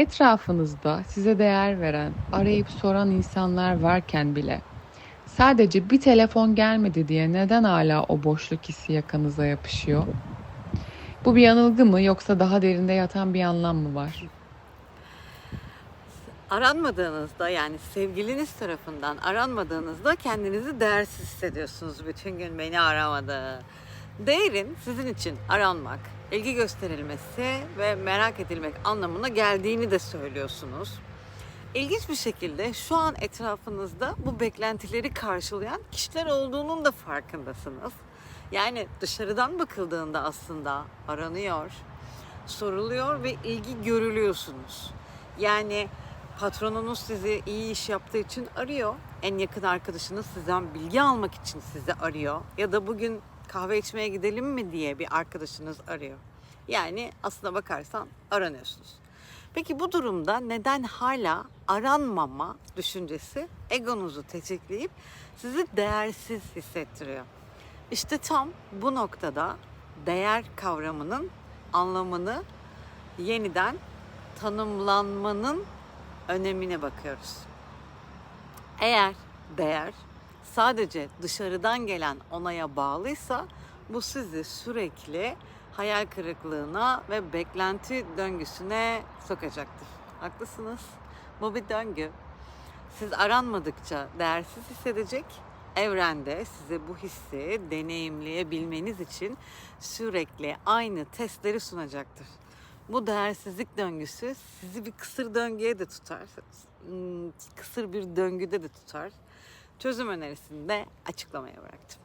Etrafınızda size değer veren, arayıp soran insanlar varken bile sadece bir telefon gelmedi diye neden hala o boşluk hissi yakanıza yapışıyor? Bu bir yanılgı mı yoksa daha derinde yatan bir anlam mı var? Aranmadığınızda yani sevgiliniz tarafından aranmadığınızda kendinizi değersiz hissediyorsunuz. Bütün gün beni aramadı. Değerin sizin için aranmak, ilgi gösterilmesi ve merak edilmek anlamına geldiğini de söylüyorsunuz. İlginç bir şekilde şu an etrafınızda bu beklentileri karşılayan kişiler olduğunun da farkındasınız. Yani dışarıdan bakıldığında aslında aranıyor, soruluyor ve ilgi görülüyorsunuz. Yani patronunuz sizi iyi iş yaptığı için arıyor. En yakın arkadaşınız sizden bilgi almak için sizi arıyor. Ya da bugün kahve içmeye gidelim mi diye bir arkadaşınız arıyor. Yani aslına bakarsan aranıyorsunuz. Peki bu durumda neden hala aranmama düşüncesi egonuzu tetikleyip sizi değersiz hissettiriyor? İşte tam bu noktada değer kavramının anlamını yeniden tanımlanmanın önemine bakıyoruz. Eğer değer sadece dışarıdan gelen onaya bağlıysa bu sizi sürekli hayal kırıklığına ve beklenti döngüsüne sokacaktır. Haklısınız. Bu bir döngü. Siz aranmadıkça değersiz hissedecek, evrende size bu hissi deneyimleyebilmeniz için sürekli aynı testleri sunacaktır. Bu değersizlik döngüsü sizi bir kısır döngüye de tutar. Hmm, Kısır bir döngüde de tutar. Çözüm önerisini de açıklamaya bıraktım.